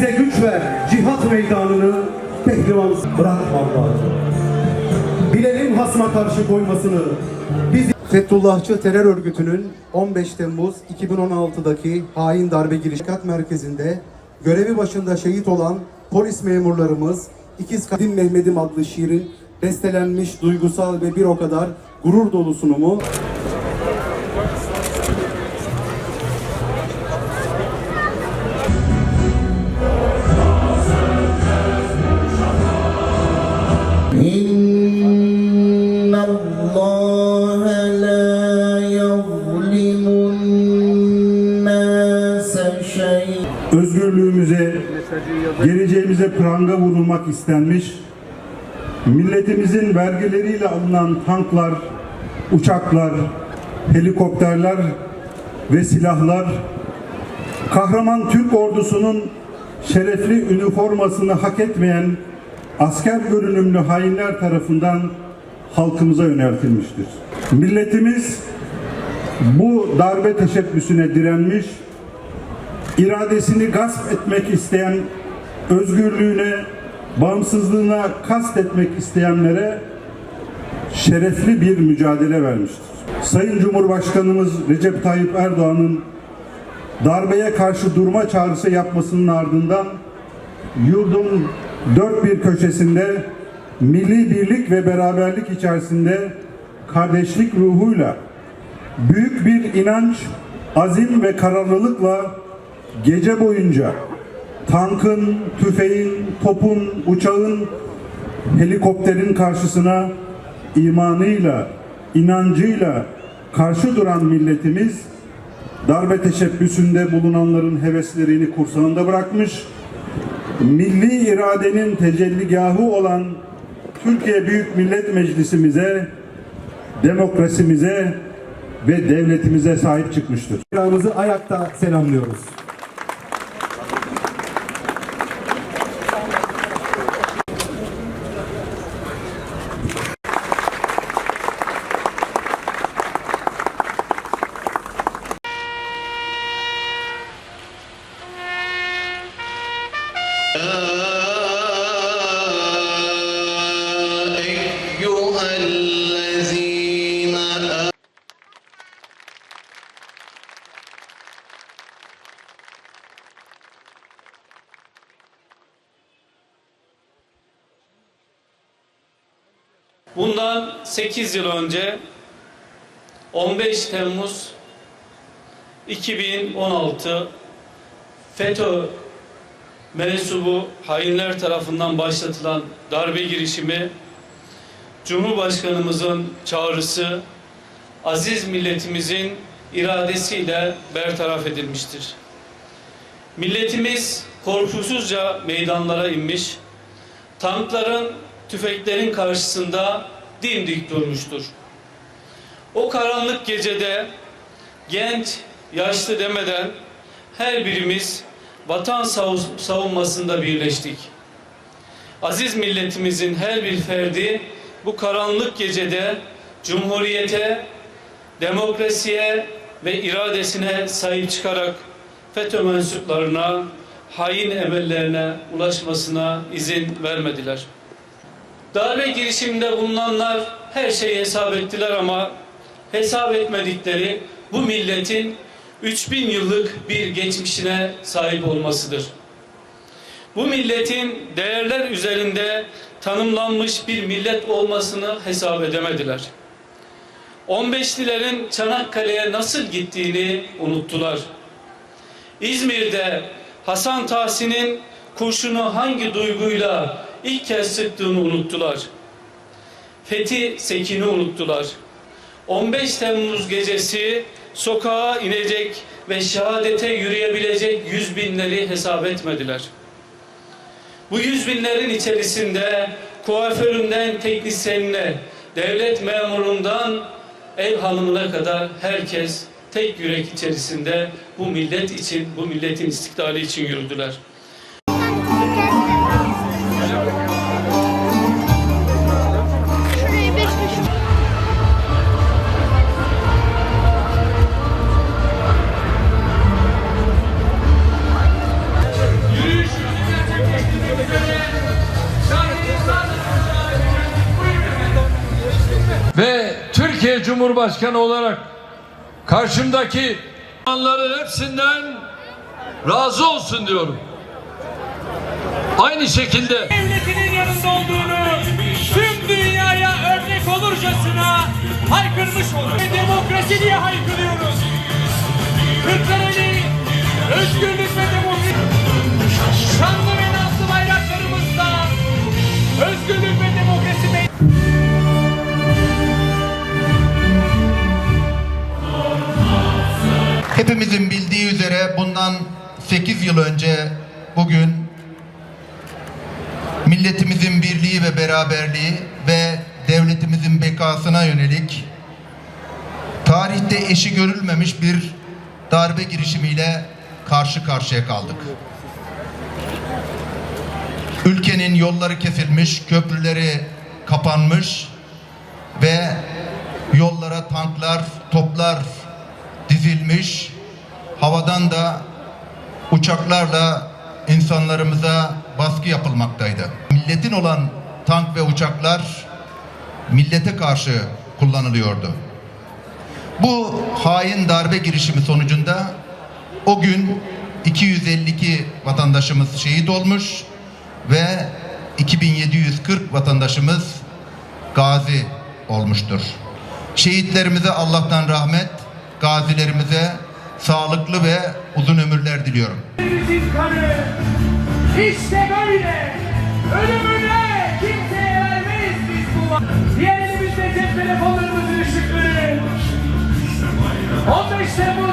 Bize güç ver, cihat meydanını pehlivan bırakma Allah'ım. Bilelim hasma karşı koymasını. Biz Fethullahçı terör örgütünün 15 Temmuz 2016'daki hain darbe girişkat merkezinde görevi başında şehit olan polis memurlarımız İkiz Kadim Mehmet'im adlı şiirin bestelenmiş duygusal ve bir o kadar gurur dolu sunumu özgürlüğümüze, geleceğimize pranga vurulmak istenmiş, milletimizin vergileriyle alınan tanklar, uçaklar, helikopterler ve silahlar, kahraman Türk ordusunun şerefli üniformasını hak etmeyen asker görünümlü hainler tarafından halkımıza yöneltilmiştir. Milletimiz bu darbe teşebbüsüne direnmiş, iradesini gasp etmek isteyen, özgürlüğüne, bağımsızlığına kast etmek isteyenlere şerefli bir mücadele vermiştir. Sayın Cumhurbaşkanımız Recep Tayyip Erdoğan'ın darbeye karşı durma çağrısı yapmasının ardından yurdun dört bir köşesinde milli birlik ve beraberlik içerisinde kardeşlik ruhuyla büyük bir inanç, azim ve kararlılıkla gece boyunca tankın, tüfeğin, topun, uçağın, helikopterin karşısına imanıyla, inancıyla karşı duran milletimiz darbe teşebbüsünde bulunanların heveslerini kursağında bırakmış, milli iradenin tecelligahı olan Türkiye Büyük Millet Meclisimize, demokrasimize ve devletimize sahip çıkmıştır. bayrağımızı ayakta selamlıyoruz. Bundan 8 yıl önce 15 Temmuz 2016 FETÖ mensubu hainler tarafından başlatılan darbe girişimi Cumhurbaşkanımızın çağrısı aziz milletimizin iradesiyle bertaraf edilmiştir. Milletimiz korkusuzca meydanlara inmiş, tankların, tüfeklerin karşısında dimdik durmuştur. O karanlık gecede genç, yaşlı demeden her birimiz vatan sav- savunmasında birleştik. Aziz milletimizin her bir ferdi bu karanlık gecede cumhuriyete, demokrasiye ve iradesine sahip çıkarak FETÖ mensuplarına, hain emellerine ulaşmasına izin vermediler. Darbe girişiminde bulunanlar her şeyi hesap ettiler ama hesap etmedikleri bu milletin 3000 yıllık bir geçmişine sahip olmasıdır. Bu milletin değerler üzerinde tanımlanmış bir millet olmasını hesap edemediler. 15'lilerin Çanakkale'ye nasıl gittiğini unuttular. İzmir'de Hasan Tahsin'in kurşunu hangi duyguyla ilk kez sıktığını unuttular. Fethi Sekin'i unuttular. 15 Temmuz gecesi sokağa inecek ve şehadete yürüyebilecek yüz binleri hesap etmediler. Bu yüz binlerin içerisinde kuaföründen teknisyenine, devlet memurundan ev hanımına kadar herkes tek yürek içerisinde bu millet için, bu milletin istiklali için yürüdüler. Ve Türkiye Cumhurbaşkanı olarak karşımdaki anların hepsinden razı olsun diyorum. Aynı şekilde devletinin yanında olduğunu tüm dünyaya örnek olurcasına haykırmış olur. Demokrasi diye haykırıyoruz. Kırklareli özgürlük yıl önce bugün milletimizin birliği ve beraberliği ve devletimizin bekasına yönelik tarihte eşi görülmemiş bir darbe girişimiyle karşı karşıya kaldık. Ülkenin yolları kesilmiş, köprüleri kapanmış ve yollara tanklar, toplar dizilmiş, havadan da uçaklarla insanlarımıza baskı yapılmaktaydı. Milletin olan tank ve uçaklar millete karşı kullanılıyordu. Bu hain darbe girişimi sonucunda o gün 252 vatandaşımız şehit olmuş ve 2740 vatandaşımız gazi olmuştur. Şehitlerimize Allah'tan rahmet, gazilerimize sağlıklı ve uzun ömürler diliyorum. Kanı işte böyle ölümüne kimseye vermeyiz biz bu Diğer elimizde cep telefonlarımızın ışıkları 15 Temmuz